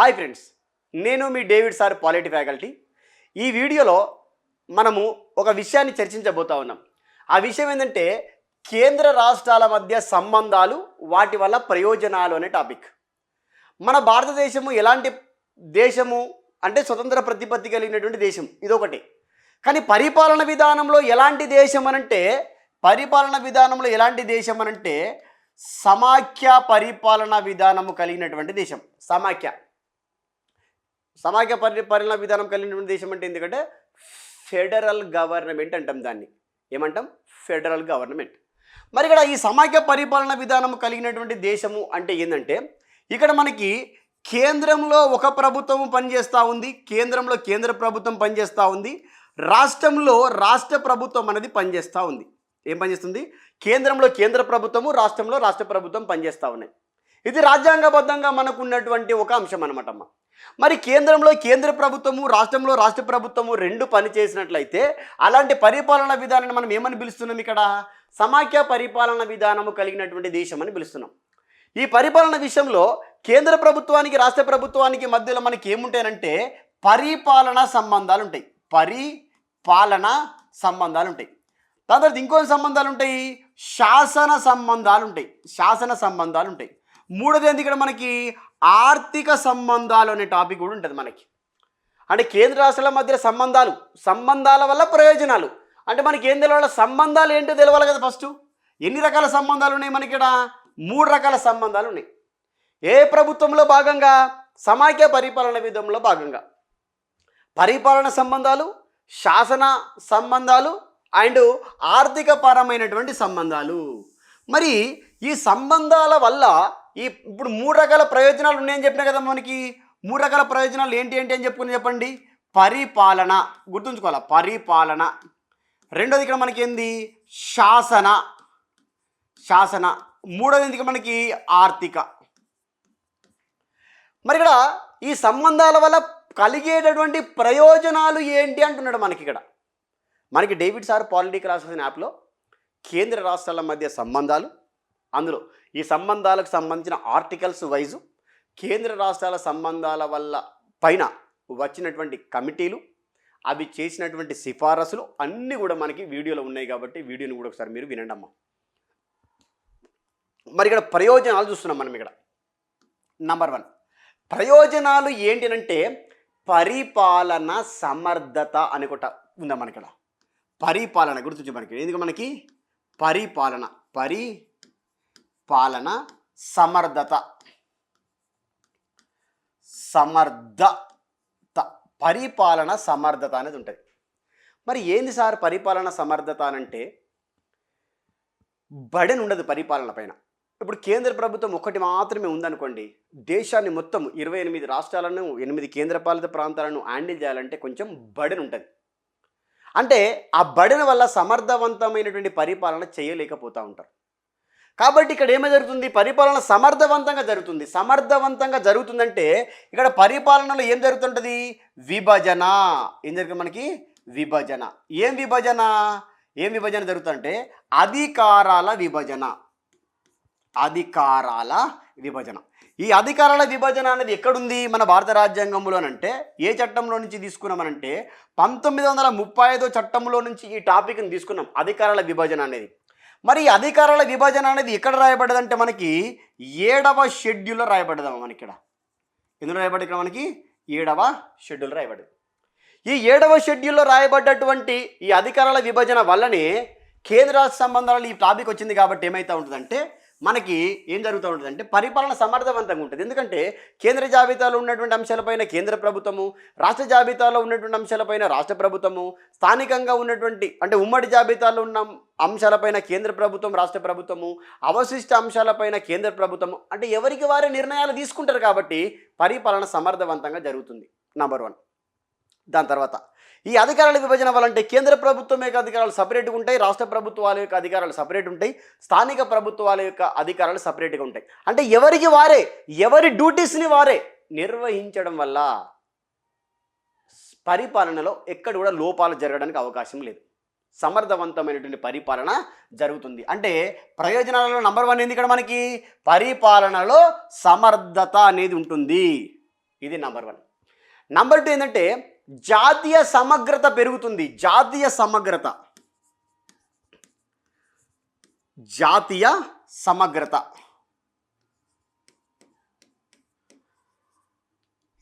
Hi friends నేను మీ David sir polity faculty. ఈ వీడియోలో మనము ఒక విషయాన్ని చర్చించబోతా ఉన్నాం. ఆ విషయం ఏంటంటే కేంద్ర రాష్ట్రాల మధ్య సంబంధాలు వాటి వల్ల ప్రయోజనాలు అనే టాపిక్. మన భారతదేశము ఎలాంటి దేశము అంటే స్వతంత్ర ప్రతిపత్తి కలిగినటువంటి దేశం ఇదొకటి. కానీ పరిపాలన విధానంలో ఎలాంటి దేశం అనంటే పరిపాలన విధానంలో ఎలాంటి దేశం అనంటే సమాఖ్య పరిపాలన విధానము కలిగినటువంటి దేశం సమాఖ్య. సమాఖ్య పరిపాలన విధానం కలిగినటువంటి దేశం అంటే ఎందుకంటే ఫెడరల్ గవర్నమెంట్ అంటాం దాన్ని. ఏమంటాం? Federal government. మరి ఇక్కడ ఈ సమాఖ్య పరిపాలన విధానం కలిగినటువంటి దేశము అంటే ఏంటంటే ఇక్కడ మనకి కేంద్రంలో ఒక ప్రభుత్వం పనిచేస్తూ ఉంది కేంద్రంలో కేంద్ర ప్రభుత్వం పనిచేస్తూ ఉంది రాష్ట్రంలో రాష్ట్ర ప్రభుత్వం అనేది పనిచేస్తూ ఉంది. ఏం పనిచేస్తుంది? కేంద్రంలో కేంద్ర ప్రభుత్వము రాష్ట్రంలో రాష్ట్ర ప్రభుత్వం పనిచేస్తూ ఉన్నాయి. ఇది రాజ్యాంగబద్ధంగా మనకు ఉన్నటువంటి ఒక అంశం అనమాట అమ్మ. మరి కేంద్రంలో కేంద్ర ప్రభుత్వము రాష్ట్రంలో రాష్ట్ర ప్రభుత్వము రెండు పని చేసినట్లయితే అలాంటి పరిపాలన విధానాన్ని మనం ఏమని పిలుస్తున్నాం ఇక్కడ? సమాఖ్య పరిపాలన విధానము కలిగినటువంటి దేశం అని పిలుస్తున్నాం. ఈ పరిపాలన విషయంలో కేంద్ర ప్రభుత్వానికి రాష్ట్ర ప్రభుత్వానికి మధ్యలో మనకి ఏముంటాయంటే పరిపాలన సంబంధాలు ఉంటాయి పరిపాలన సంబంధాలు ఉంటాయి దాని తర్వాత ఇంకో సంబంధాలు ఉంటాయి శాసన సంబంధాలు ఉంటాయి శాసన సంబంధాలు ఉంటాయి మూడోది ఏంటి ఇక్కడ మనకి ఆర్థిక సంబంధాలు అనే టాపిక్ కూడా ఉంటుంది మనకి. అంటే కేంద్ర రాష్ట్రాల మధ్య సంబంధాలు సంబంధాల వల్ల ప్రయోజనాలు. అంటే మనకి ఏం తెలవాలి? సంబంధాలు ఏంటో తెలవాలి కదా ఫస్ట్. ఎన్ని రకాల సంబంధాలు ఉన్నాయి మనకి ఇక్కడ? మూడు రకాల సంబంధాలు ఉన్నాయి. ఏ ప్రభుత్వంలో భాగంగా? సమాఖ్య పరిపాలన విధంలో భాగంగా. పరిపాలన సంబంధాలు శాసన సంబంధాలు అండ్ ఆర్థిక పరమైనటువంటి సంబంధాలు. మరి ఈ సంబంధాల వల్ల ఈ ఇప్పుడు మూడు రకాల ప్రయోజనాలు ఉన్నాయని చెప్పినా కదా మనకి. మూడు రకాల ప్రయోజనాలు ఏంటి ఏంటి అని చెప్పుకుని చెప్పండి. పరిపాలన గుర్తుంచుకోవాలి? పరిపాలన. రెండోది ఇక్కడ మనకి ఏంది శాసన. శాసన. మూడోది ఎందుకు మనకి? ఆర్థిక. మరి ఇక్కడ ఈ సంబంధాల వల్ల కలిగేటటువంటి ప్రయోజనాలు ఏంటి అంటున్నాడు మనకి ఇక్కడ. మనకి డేవిడ్ సార్ పాలిటిక్ రాసిన యాప్లో కేంద్ర రాష్ట్రాల మధ్య సంబంధాలు అందులో ఈ సంబంధాలకు సంబంధించిన ఆర్టికల్స్ వైజు కేంద్ర రాష్ట్రాల సంబంధాల వల్ల పైన వచ్చినటువంటి కమిటీలు అవి చేసినటువంటి సిఫారసులు అన్నీ కూడా మనకి వీడియోలో ఉన్నాయి కాబట్టి వీడియోని కూడా ఒకసారి మీరు వినండి అమ్మా. మరి ఇక్కడ ప్రయోజనాలు చూస్తున్నాం మనం ఇక్కడ. నంబర్ వన్ ప్రయోజనాలు ఏంటినంటే పరిపాలన సమర్థత అని ఒకట ఉందా మనకి ఇక్కడ? పరిపాలన గుర్తుంచి మనకి. ఎందుకు మనకి? పరిపాలన పరి పాలన సమర్థత. సమర్థత పరిపాలన సమర్థత అనేది ఉంటుంది. మరి ఏంది సార్ పరిపాలన సమర్థత అనంటే బడెన్ ఉండదు పరిపాలన పైన. ఇప్పుడు కేంద్ర ప్రభుత్వం ఒకటి మాత్రమే ఉందనుకోండి దేశాన్ని మొత్తం ఇరవై ఎనిమిది రాష్ట్రాలను ఎనిమిది కేంద్రపాలిత ప్రాంతాలను హ్యాండిల్ చేయాలంటే కొంచెం బడెన్ ఉంటుంది. అంటే ఆ బడెన్ వల్ల సమర్థవంతమైనటువంటి పరిపాలన చేయలేకపోతూ ఉంటారు. కాబట్టి ఇక్కడ ఏమి జరుగుతుంది? పరిపాలన సమర్థవంతంగా జరుగుతుంది. సమర్థవంతంగా జరుగుతుందంటే ఇక్కడ పరిపాలనలో ఏం జరుగుతుంటుంది? విభజన. ఏం జరుగుతుంది మనకి? విభజన. ఏం విభజన? ఏం విభజన జరుగుతుందంటే అధికారాల విభజన. అధికారాల విభజన. ఈ అధికారాల విభజన అనేది ఎక్కడుంది? మన భారత రాజ్యాంగంలోనంటే ఏ చట్టంలో నుంచి తీసుకున్నామనంటే పంతొమ్మిది వందల ముప్పై ఐదో చట్టంలో నుంచి ఈ టాపిక్ని తీసుకున్నాం. అధికారాల విభజన అనేది. మరి అధికారాల విభజన అనేది ఎక్కడ రాయబడ్డదంటే మనకి ఏడవ షెడ్యూల్లో రాయబడ్డదమ్మ మనకి ఇక్కడ ఎందులో రాయబడ్డ ఇక్కడ మనకి? ఏడవ షెడ్యూల్ రాయబడ్డది. ఈ ఏడవ షెడ్యూల్లో రాయబడ్డటువంటి ఈ అధికారాల విభజన వల్లనే కేంద్ర రాష్ట్ర సంబంధాలు ఈ టాపిక్ వచ్చింది కాబట్టి ఏమైతే ఉంటుందంటే మనకి ఏం జరుగుతూ ఉంటుంది అంటే పరిపాలన సమర్థవంతంగా ఉంటుంది. ఎందుకంటే కేంద్ర జాబితాలో ఉన్నటువంటి అంశాలపైన కేంద్ర ప్రభుత్వము రాష్ట్ర జాబితాలో ఉన్నటువంటి అంశాలపైన రాష్ట్ర ప్రభుత్వము స్థానికంగా ఉన్నటువంటి అంటే ఉమ్మడి జాబితాలో ఉన్న అంశాలపైన కేంద్ర ప్రభుత్వం రాష్ట్ర ప్రభుత్వము అవశిష్ట అంశాలపైన కేంద్ర ప్రభుత్వము అంటే ఎవరికి వారే నిర్ణయాలు తీసుకుంటారు కాబట్టి పరిపాలన సమర్థవంతంగా జరుగుతుంది. నంబర్ వన్ దాని తర్వాత ఈ అధికారాల విభజన వల్లంటే కేంద్ర ప్రభుత్వం యొక్క అధికారాలు సపరేట్గా ఉంటాయి రాష్ట్ర ప్రభుత్వాల యొక్క అధికారాలు సపరేట్ ఉంటాయి స్థానిక ప్రభుత్వాల యొక్క అధికారాలు సపరేట్గా ఉంటాయి. అంటే ఎవరికి వారే ఎవరి డ్యూటీస్ని వారే నిర్వహించడం వల్ల పరిపాలనలో ఎక్కడ కూడా లోపాలు జరగడానికి అవకాశం లేదు. సమర్థవంతమైనటువంటి పరిపాలన జరుగుతుంది. అంటే ప్రయోజనాలలో నంబర్ వన్ ఏంది ఇక్కడ మనకి? పరిపాలనలో సమర్థత అనేది ఉంటుంది. ఇది నంబర్ వన్ నంబర్ టూ ఏంటంటే జాతీయ సమగ్రత పెరుగుతుంది. జాతీయ సమగ్రత. జాతీయ సమగ్రత.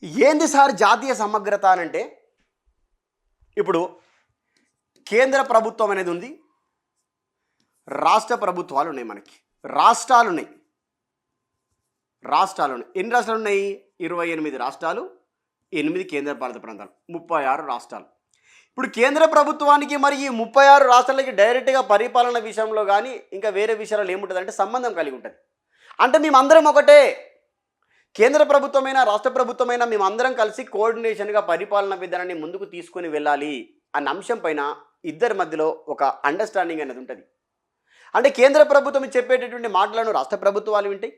ఏంది సార్ జాతీయ సమగ్రత అని అంటే ఇప్పుడు కేంద్ర ప్రభుత్వం అనేది ఉంది. రాష్ట్ర ప్రభుత్వాలు ఉన్నాయి మనకి. రాష్ట్రాలు ఉన్నాయి. రాష్ట్రాలు ఉన్నాయి. ఎన్ని రాష్ట్రాలు ఉన్నాయి? ఇరవై ఎనిమిది రాష్ట్రాలు. ఎనిమిది కేంద్రపాలిత ప్రాంతాలు ముప్పై ఆరు రాష్ట్రాలు. ఇప్పుడు కేంద్ర ప్రభుత్వానికి మరి ఈ ముప్పై ఆరు రాష్ట్రాలకి డైరెక్ట్గా పరిపాలన విషయంలో కానీ ఇంకా వేరే విషయాలు ఏముంటుంది అంటే సంబంధం కలిగి ఉంటుంది. అంటే మేమందరం ఒకటే. కేంద్ర ప్రభుత్వమైనా రాష్ట్ర ప్రభుత్వమైనా మేమందరం కలిసి కోఆర్డినేషన్గా పరిపాలన విధానాన్ని ముందుకు తీసుకొని వెళ్ళాలి అన్న అంశం పైన ఇద్దరి మధ్యలో ఒక అండర్స్టాండింగ్ అనేది ఉంటుంది. అంటే కేంద్ర ప్రభుత్వం చెప్పేటటువంటి మాటలను రాష్ట్ర ప్రభుత్వాలు వింటాయి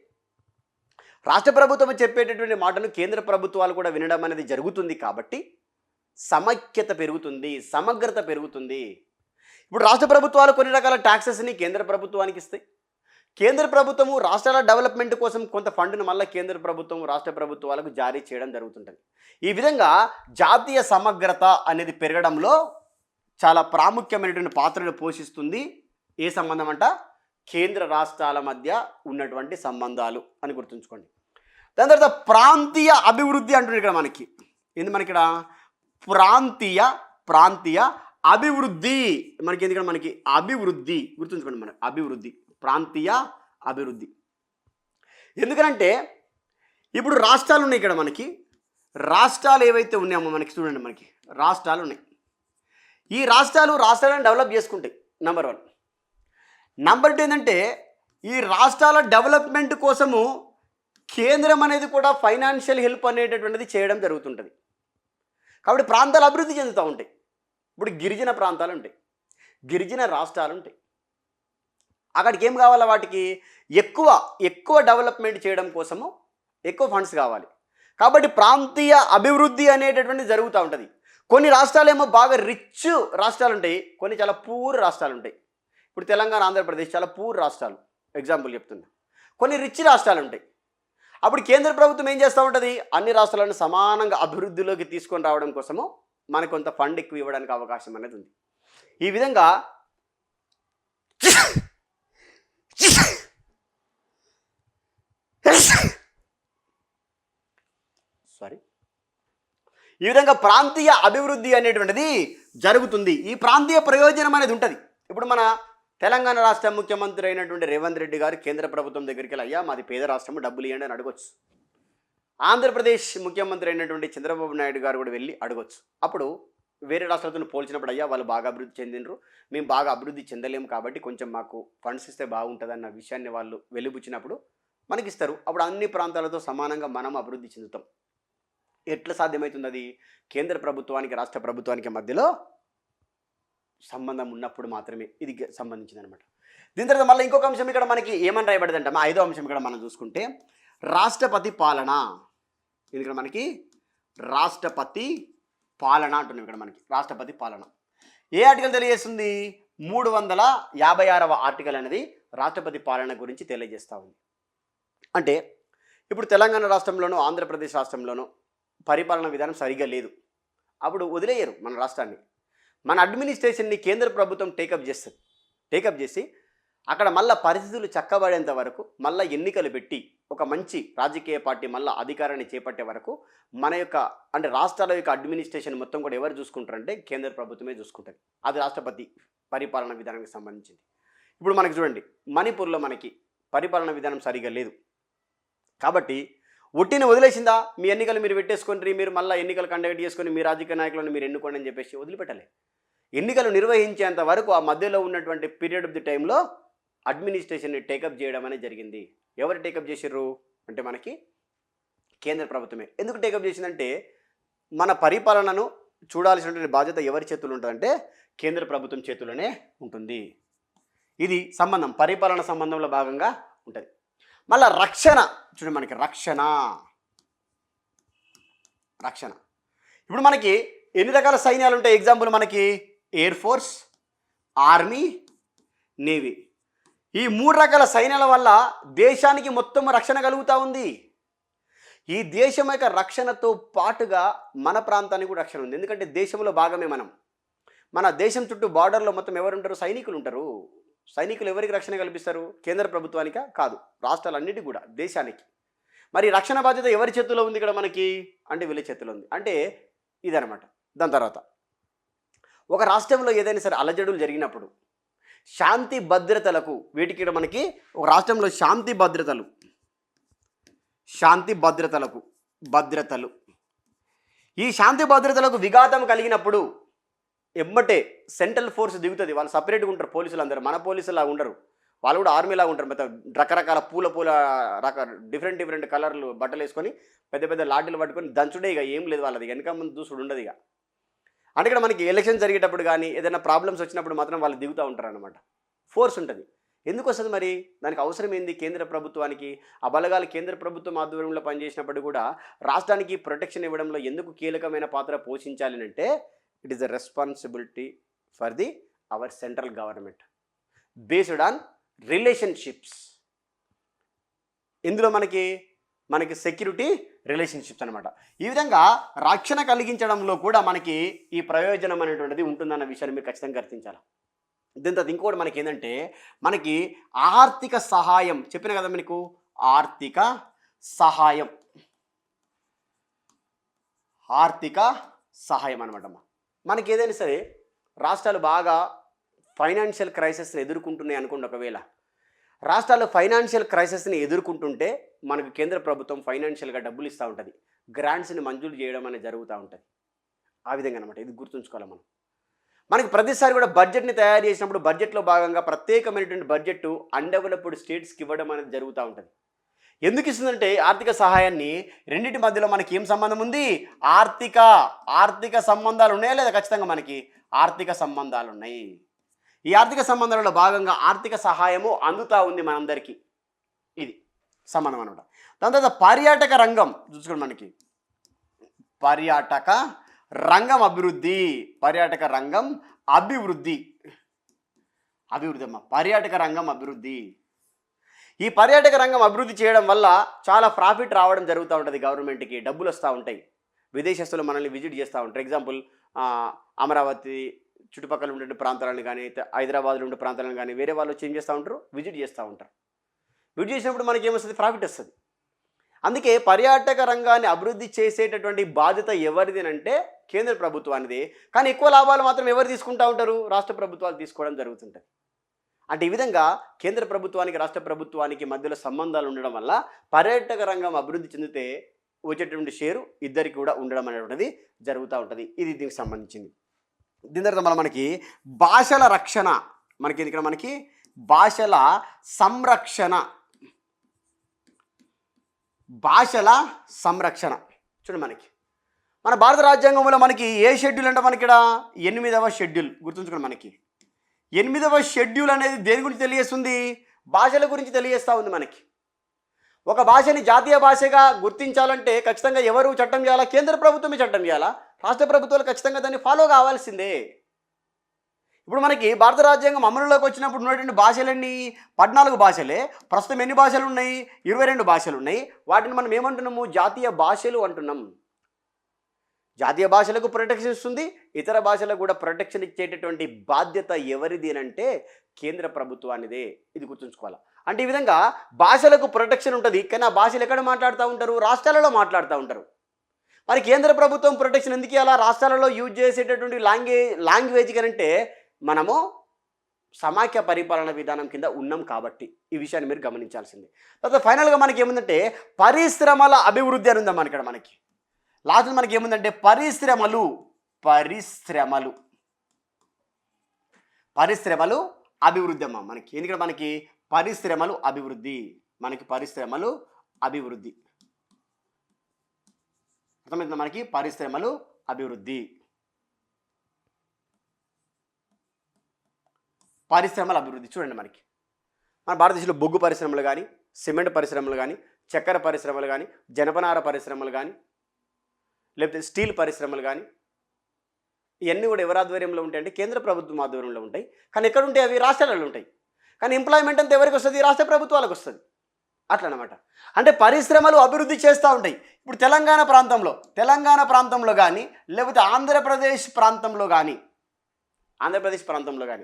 రాష్ట్ర ప్రభుత్వం చెప్పేటటువంటి మాటను కేంద్ర ప్రభుత్వాలు కూడా వినడం అనేది జరుగుతుంది కాబట్టి సమైక్యత పెరుగుతుంది సమగ్రత పెరుగుతుంది. ఇప్పుడు రాష్ట్ర ప్రభుత్వాలు కొన్ని రకాల ట్యాక్సెస్ని కేంద్ర ప్రభుత్వానికి ఇస్తాయి. కేంద్ర ప్రభుత్వము రాష్ట్రాల డెవలప్మెంట్ కోసం కొంత ఫండ్ను మళ్ళీ కేంద్ర ప్రభుత్వం రాష్ట్ర ప్రభుత్వాలకు జారీ చేయడం జరుగుతుంటుంది. ఈ విధంగా జాతీయ సమగ్రత అనేది పెరగడంలో చాలా ప్రాముఖ్యమైనటువంటి పాత్రను పోషిస్తుంది. ఏ సంబంధం అంట? కేంద్ర రాష్ట్రాల మధ్య ఉన్నటువంటి సంబంధాలు అని గుర్తుంచుకోండి. దాని తర్వాత ప్రాంతీయ అభివృద్ధి అంటున్నారు ఇక్కడ మనకి. ఏంది మనకి ఇక్కడ? ప్రాంతీయ ప్రాంతీయ అభివృద్ధి. మనకి ఎందుకంటే మనకి? అభివృద్ధి. గుర్తుంచుకోండి మనకి అభివృద్ధి. ప్రాంతీయ అభివృద్ధి. ఎందుకంటే ఇప్పుడు రాష్ట్రాలు ఉన్నాయి ఇక్కడ మనకి. రాష్ట్రాలు ఏవైతే ఉన్నాయో మనకి చూడండి మనకి. రాష్ట్రాలు ఉన్నాయి. ఈ రాష్ట్రాలు రాష్ట్రాలను డెవలప్ చేసుకుంటాయి నెంబర్ వన్ నెంబర్ టూ ఏంటంటే ఈ రాష్ట్రాల డెవలప్మెంట్ కోసము కేంద్రం అనేది కూడా ఫైనాన్షియల్ హెల్ప్ అనేటటువంటిది చేయడం జరుగుతుంటుంది. కాబట్టి ప్రాంతాలు అభివృద్ధి చెందుతూ ఉంటాయి. ఇప్పుడు గిరిజన ప్రాంతాలు ఉంటాయి. గిరిజన రాష్ట్రాలు ఉంటాయి. అక్కడికి ఏం కావాలి వాటికి? ఎక్కువ ఎక్కువ డెవలప్మెంట్ చేయడం కోసము ఎక్కువ ఫండ్స్ కావాలి. కాబట్టి ప్రాంతీయ అభివృద్ధి అనేటటువంటిది జరుగుతూ ఉంటుంది. కొన్ని రాష్ట్రాలు ఏమో బాగా రిచ్ రాష్ట్రాలు ఉంటాయి. కొన్ని చాలా పూర్ రాష్ట్రాలు ఉంటాయి. ఇప్పుడు తెలంగాణ ఆంధ్రప్రదేశ్ చాలా పూర్ రాష్ట్రాలు. ఎగ్జాంపుల్ చెప్తున్నా. కొన్ని రిచ్ రాష్ట్రాలు ఉంటాయి. అప్పుడు కేంద్ర ప్రభుత్వం ఏం చేస్తూ ఉంటుంది? అన్ని రాష్ట్రాలను సమానంగా అభివృద్ధిలోకి తీసుకొని రావడం కోసము మనకు కొంత ఫండ్ ఎక్కువ ఇవ్వడానికి అవకాశం అనేది ఉంది. ఈ విధంగా సారీ ఈ విధంగా ప్రాంతీయ అభివృద్ధి అనేటువంటిది జరుగుతుంది. ఈ ప్రాంతీయ ప్రయోజనం అనేది ఉంటుంది. ఇప్పుడు మన తెలంగాణ రాష్ట్ర ముఖ్యమంత్రి అయినటువంటి రేవంత్ రెడ్డి గారు కేంద్ర ప్రభుత్వం దగ్గరికి వెళ్ళి అయ్యా మాది పేద రాష్ట్రము డబ్బులు ఇవ్వండి అని అడగొచ్చు. ఆంధ్రప్రదేశ్ ముఖ్యమంత్రి అయినటువంటి చంద్రబాబు నాయుడు గారు కూడా వెళ్ళి అడగొచ్చు. అప్పుడు వేరే రాష్ట్రాలతో పోల్చినప్పుడు అయ్యా వాళ్ళు బాగా అభివృద్ధి చెందినరు మేము బాగా అభివృద్ధి చెందలేము కాబట్టి కొంచెం మాకు ఫండ్స్ ఇస్తే బాగుంటుంది అన్న విషయాన్ని వాళ్ళు వెలుబుచ్చినప్పుడు మనకి ఇస్తారు అప్పుడు అన్ని ప్రాంతాలతో సమానంగా మనం అభివృద్ధి చెందుతాం. ఎట్లా సాధ్యమవుతుంది అది కేంద్ర ప్రభుత్వానికి రాష్ట్ర ప్రభుత్వానికి మధ్యలో సంబంధం ఉన్నప్పుడు మాత్రమే ఇది సంబంధించింది అనమాట దీని తర్వాత మళ్ళీ ఇంకొక అంశం ఇక్కడ మనకి ఏమని రాయబడిందంటే మా ఐదో అంశం ఇక్కడ మనం చూసుకుంటే రాష్ట్రపతి పాలన. ఇది ఇక్కడ మనకి రాష్ట్రపతి పాలన అంటున్నాం ఇక్కడ మనకి. రాష్ట్రపతి పాలన. ఏ ఆర్టికల్ తెలియజేస్తుంది? మూడు వందల యాభై ఆరవ ఆర్టికల్ అనేది రాష్ట్రపతి పాలన గురించి తెలియజేస్తూ ఉంది. అంటే ఇప్పుడు తెలంగాణ రాష్ట్రంలోనూ ఆంధ్రప్రదేశ్ రాష్ట్రంలోనూ పరిపాలన విధానం సరిగా లేదు. అప్పుడు వదిలేయరు మన రాష్ట్రాన్ని. మన అడ్మినిస్ట్రేషన్ని కేంద్ర ప్రభుత్వం టేకప్ చేస్తుంది. టేకప్ చేసి అక్కడ మళ్ళీ పరిస్థితులు చక్కబడేంత వరకు మళ్ళీ ఎన్నికలు పెట్టి ఒక మంచి రాజకీయ పార్టీ మళ్ళీ అధికారాన్ని చేపట్టే వరకు మన యొక్క అంటే రాష్ట్రాల యొక్క అడ్మినిస్ట్రేషన్ మొత్తం కూడా ఎవరు చూసుకుంటారంటే కేంద్ర ప్రభుత్వమే చూసుకుంటుంది. అది రాష్ట్రపతి పరిపాలన విధానానికి సంబంధించింది. ఇప్పుడు మనకి చూడండి మణిపూర్లో మనకి పరిపాలన విధానం సరిగా లేదు. కాబట్టి ఒట్టిని వదిలేసిందా? మీ ఎన్నికలు మీరు పెట్టేసుకొని మీరు మళ్ళీ ఎన్నికలు కండక్ట్ చేసుకొని మీ రాజకీయ నాయకులను మీరు ఎన్నుకోండి అని చెప్పేసి వదిలిపెట్టలే. ఎన్నికలు నిర్వహించేంత వరకు ఆ మధ్యలో ఉన్నటువంటి పీరియడ్ ఆఫ్ ది టైంలో అడ్మినిస్ట్రేషన్ని టేకప్ చేయడం అనేది జరిగింది. ఎవరు టేకప్ చేసారు అంటే మనకి కేంద్ర ప్రభుత్వమే. ఎందుకు టేకప్ చేసిందంటే మన పరిపాలనను చూడాల్సినటువంటి బాధ్యత ఎవరి చేతులు ఉంటుందంటే కేంద్ర ప్రభుత్వం చేతుల్లోనే ఉంటుంది. ఇది సంబంధం పరిపాలన సంబంధంలో భాగంగా ఉంటుంది. మళ్ళా రక్షణ. చూడండి మనకి రక్షణ. రక్షణ. ఇప్పుడు మనకి ఎన్ని రకాల సైన్యాలు ఉంటాయి? ఎగ్జాంపుల్ మనకి ఎయిర్ ఫోర్స్ ఆర్మీ నేవీ ఈ మూడు రకాల సైన్యాల వల్ల దేశానికి మొత్తం రక్షణ కలుగుతూ ఉంది. ఈ దేశం యొక్క రక్షణతో పాటుగా మన ప్రాంతానికి కూడా రక్షణ ఉంది. ఎందుకంటే దేశంలో భాగమే మనం. మన దేశం చుట్టూ బార్డర్లో మొత్తం ఎవరుంటారు? సైనికులు ఉంటారు. సైనికులు ఎవరికి రక్షణ కల్పిస్తారు? కేంద్ర ప్రభుత్వానికా? కాదు. రాష్ట్రాలన్నిటికీ కూడా. దేశానికి. మరి రక్షణ బాధ్యత ఎవరి చేతిలో ఉంది ఇక్కడ మనకి? అంటే వీళ్ళ చేతిలో ఉంది. అంటే ఇదనమాట దాని తర్వాత ఒక రాష్ట్రంలో ఏదైనా సరే అలజడులు జరిగినప్పుడు శాంతి భద్రతలకు వీటికి ఇక్కడ మనకి ఒక రాష్ట్రంలో శాంతి భద్రతలు. శాంతి భద్రతలకు భద్రతలు. ఈ శాంతి భద్రతలకు విఘాతం కలిగినప్పుడు ఎమ్మటే సెంట్రల్ ఫోర్స్ దిగుతుంది. వాళ్ళు సపరేట్గా ఉంటారు పోలీసులు అందరూ మన పోలీసులా ఉండరు. వాళ్ళు కూడా ఆర్మీలా ఉంటారు. మొత్తం రకరకాల పూల పూల రక డిఫరెంట్ డిఫరెంట్ కలర్లు బట్టలు వేసుకొని పెద్ద పెద్ద లాఠీలు పట్టుకొని దంచుడే ఇక. ఏం లేదు వాళ్ళది. వెనక ముందు దూసుడు ఉండదు ఇక. అంటే ఇక్కడ మనకి ఎలక్షన్ జరిగేటప్పుడు కానీ ఏదైనా ప్రాబ్లమ్స్ వచ్చినప్పుడు మాత్రం వాళ్ళు దిగుతూ ఉంటారు అనమాట ఫోర్స్ ఉంటుంది. ఎందుకు వస్తుంది మరి? దానికి అవసరం ఏంది కేంద్ర ప్రభుత్వానికి? ఆ బలగాలు కేంద్ర ప్రభుత్వం ఆధ్వర్యంలో పనిచేసినప్పుడు కూడా రాష్ట్రానికి ప్రొటెక్షన్ ఇవ్వడంలో ఎందుకు కీలకమైన పాత్ర పోషించాలి అంటే it is the responsibility for the our central government based on relationships ఇందులో మనకి మనకి సెక్యూరిటీ రిలేషన్షిప్స్ అనమాట ఈ విధంగా రక్షణ కలిగించడంలో కూడా మనకి ఈ ప్రయోజనం అనేటువంటిది ఉంటుందన్న విషయాన్ని మీరు ఖచ్చితంగా గుర్తించాలి దీని తర్వాత ఇంకోటి మనకి ఏంటంటే మనకి ఆర్థిక సహాయం. చెప్పిన కదా మీకు? ఆర్థిక సహాయం. ఆర్థిక సహాయం అనమాట మనకి ఏదైనా సరే రాష్ట్రాలు బాగా ఫైనాన్షియల్ క్రైసిస్ని ఎదుర్కొంటున్నాయి అనుకోండి ఒకవేళ. రాష్ట్రాలు ఫైనాన్షియల్ క్రైసిస్ని ఎదుర్కొంటుంటే మనకు కేంద్ర ప్రభుత్వం ఫైనాన్షియల్గా డబ్బులు ఇస్తూ ఉంటుంది. గ్రాంట్స్ని మంజూరు చేయడం అనేది జరుగుతూ ఉంటుంది. ఆ విధంగా అనమాట ఇది గుర్తుంచుకోవాలి మనం. మనకి ప్రతిసారి కూడా బడ్జెట్ని తయారు చేసినప్పుడు బడ్జెట్లో భాగంగా ప్రత్యేకమైనటువంటి బడ్జెట్ అన్డెవలప్డ్ స్టేట్స్కి ఇవ్వడం అనేది జరుగుతూ ఉంటుంది. ఎందుకు ఇస్తుందంటే ఆర్థిక సహాయాన్ని రెండింటి మధ్యలో మనకి ఏం సంబంధం ఉంది? ఆర్థిక ఆర్థిక సంబంధాలు ఉన్నాయా లేదా ఖచ్చితంగా మనకి? ఆర్థిక సంబంధాలు ఉన్నాయి. ఈ ఆర్థిక సంబంధాలలో భాగంగా ఆర్థిక సహాయము అందుతా ఉంది మనందరికీ. ఇది సంబంధం అనమాట. దాని తర్వాత పర్యాటక రంగం చూసుకోండి మనకి. పర్యాటక రంగం అభివృద్ధి పర్యాటక రంగం అభివృద్ధి. అభివృద్ధి అమ్మ పర్యాటక రంగం అభివృద్ధి. ఈ పర్యాటక రంగం అభివృద్ధి చేయడం వల్ల చాలా ప్రాఫిట్ రావడం జరుగుతూ ఉంటుంది గవర్నమెంట్కి. డబ్బులు వస్తూ ఉంటాయి. విదేశస్తులు మనల్ని విజిట్ చేస్తూ ఉంటారు. ఎగ్జాంపుల్ అమరావతి చుట్టుపక్కల ఉండే ప్రాంతాలను కానీ హైదరాబాద్లో ఉండే ప్రాంతాలను కానీ వేరే వాళ్ళు వచ్చి ఏం చేస్తూ ఉంటారు? విజిట్ చేస్తూ ఉంటారు. విజిట్ చేసినప్పుడు మనకి ఏమొస్తుంది? ప్రాఫిట్ వస్తుంది. అందుకే పర్యాటక రంగాన్ని అభివృద్ధి చేసేటటువంటి బాధ్యత ఎవరిదేనంటే కేంద్ర ప్రభుత్వానిది. కానీ ఎక్కువ లాభాలు మాత్రం ఎవరు తీసుకుంటూ ఉంటారు? రాష్ట్ర ప్రభుత్వాలు తీసుకోవడం జరుగుతుంటుంది. అంటే ఈ విధంగా కేంద్ర ప్రభుత్వానికి రాష్ట్ర ప్రభుత్వానికి మధ్యలో సంబంధాలు ఉండడం వల్ల పర్యాటక రంగం అభివృద్ధి చెందితే వచ్చేటువంటి షేరు ఇద్దరికి కూడా ఉండడం అనేటువంటిది జరుగుతూ ఉంటుంది. ఇది దీనికి సంబంధించింది. దీని తర్వాత మళ్ళీ మనకి భాషల రక్షణ. మనకి ఇక్కడ మనకి భాషల సంరక్షణ. భాషల సంరక్షణ. చూడండి మనకి. మన భారత రాజ్యాంగంలో మనకి ఏ షెడ్యూల్ అంటే మనకి ఇక్కడ ఎనిమిదవ షెడ్యూల్. గుర్తుంచుకోండి మనకి. ఎనిమిదవ షెడ్యూల్ అనేది దేని గురించి తెలియజేస్తుంది? భాషల గురించి తెలియజేస్తూ ఉంది మనకి. ఒక భాషని జాతీయ భాషగా గుర్తించాలంటే ఖచ్చితంగా ఎవరు చట్టం చేయాలా? కేంద్ర ప్రభుత్వమే చట్టం చేయాలా? రాష్ట్ర ప్రభుత్వాలు ఖచ్చితంగా దాన్ని ఫాలో కావాల్సిందే. ఇప్పుడు మనకి భారత రాజ్యాంగం అమలులోకి వచ్చినప్పుడు ఉన్నటువంటి భాషలన్నీ పద్నాలుగు భాషలే. ప్రస్తుతం ఎన్ని భాషలు ఉన్నాయి? ఇరవై రెండు భాషలు ఉన్నాయి. వాటిని మనం ఏమంటున్నాము? జాతీయ భాషలు అంటున్నాం. జాతీయ భాషలకు ప్రొటెక్షన్ ఇస్తుంది. ఇతర భాషలకు కూడా ప్రొటెక్షన్ ఇచ్చేటటువంటి బాధ్యత ఎవరిది అని అంటే కేంద్ర ప్రభుత్వానిదే. ఇది గుర్తుంచుకోవాలి? అంటే ఈ విధంగా భాషలకు ప్రొటెక్షన్ ఉంటుంది కానీ ఆ భాషలు ఎక్కడ మాట్లాడుతూ ఉంటారు? రాష్ట్రాలలో మాట్లాడుతూ ఉంటారు. మరి కేంద్ర ప్రభుత్వం ప్రొటెక్షన్ ఎందుకు అలా రాష్ట్రాలలో యూజ్ చేసేటటువంటి లాంగ్వేజ్ లాంగ్వేజ్ కనంటే మనము సమాఖ్య పరిపాలన విధానం కింద ఉన్నాం కాబట్టి ఈ విషయాన్ని మీరు గమనించాల్సింది. తర్వాత ఫైనల్గా మనకి ఏముందంటే పరిశ్రమల అభివృద్ధి అని ఉందా మన ఇక్కడ మనకి? లాస్ట్ మనకి ఏముందంటే పరిశ్రమలు. పరిశ్రమలు. పరిశ్రమలు అభివృద్ధి అమ్మ. మనకి ఎందుకంటే మనకి పరిశ్రమలు అభివృద్ధి. మనకి పరిశ్రమలు అభివృద్ధి. అర్థమైంది మనకి? పరిశ్రమలు అభివృద్ధి. పరిశ్రమల అభివృద్ధి చూడండి మనకి. మన భారతదేశంలో బొగ్గు పరిశ్రమలు కానీ సిమెంట్ పరిశ్రమలు కానీ చక్కెర పరిశ్రమలు కానీ జనపనార పరిశ్రమలు కానీ లేకపోతే స్టీల్ పరిశ్రమలు కానీ ఇవన్నీ కూడా ఎవరి ఆధ్వర్యంలో ఉంటాయి అంటే కేంద్ర ప్రభుత్వం ఆధ్వర్యంలో ఉంటాయి. కానీ ఎక్కడ ఉంటాయి అవి? రాష్ట్రాలలో ఉంటాయి. కానీ ఎంప్లాయ్మెంట్ అంతా ఎవరికి వస్తుంది? రాష్ట్ర ప్రభుత్వాలకు వస్తుంది. అట్లనమాట. అంటే పరిశ్రమలు అభివృద్ధి చేస్తూ ఉంటాయి. ఇప్పుడు తెలంగాణ ప్రాంతంలో తెలంగాణ ప్రాంతంలో కానీ లేకపోతే ఆంధ్రప్రదేశ్ ప్రాంతంలో కానీ ఆంధ్రప్రదేశ్ ప్రాంతంలో కానీ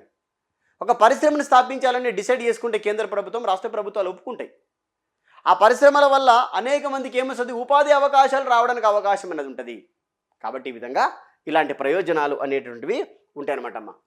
ఒక పరిశ్రమను స్థాపించాలని డిసైడ్ చేసుకుంటే కేంద్ర ప్రభుత్వం రాష్ట్ర ప్రభుత్వాలు ఒప్పుకుంటాయి. ఆ పరిశ్రమల వల్ల అనేక మందికి ఏమొస్తుంది? ఉపాధి అవకాశాలు రావడానికి అవకాశం అనేది ఉంటుంది. కాబట్టి ఈ విధంగా ఇలాంటి ప్రయోజనాలు అనేటువంటివి ఉంటాయన్నమాట అమ్మ.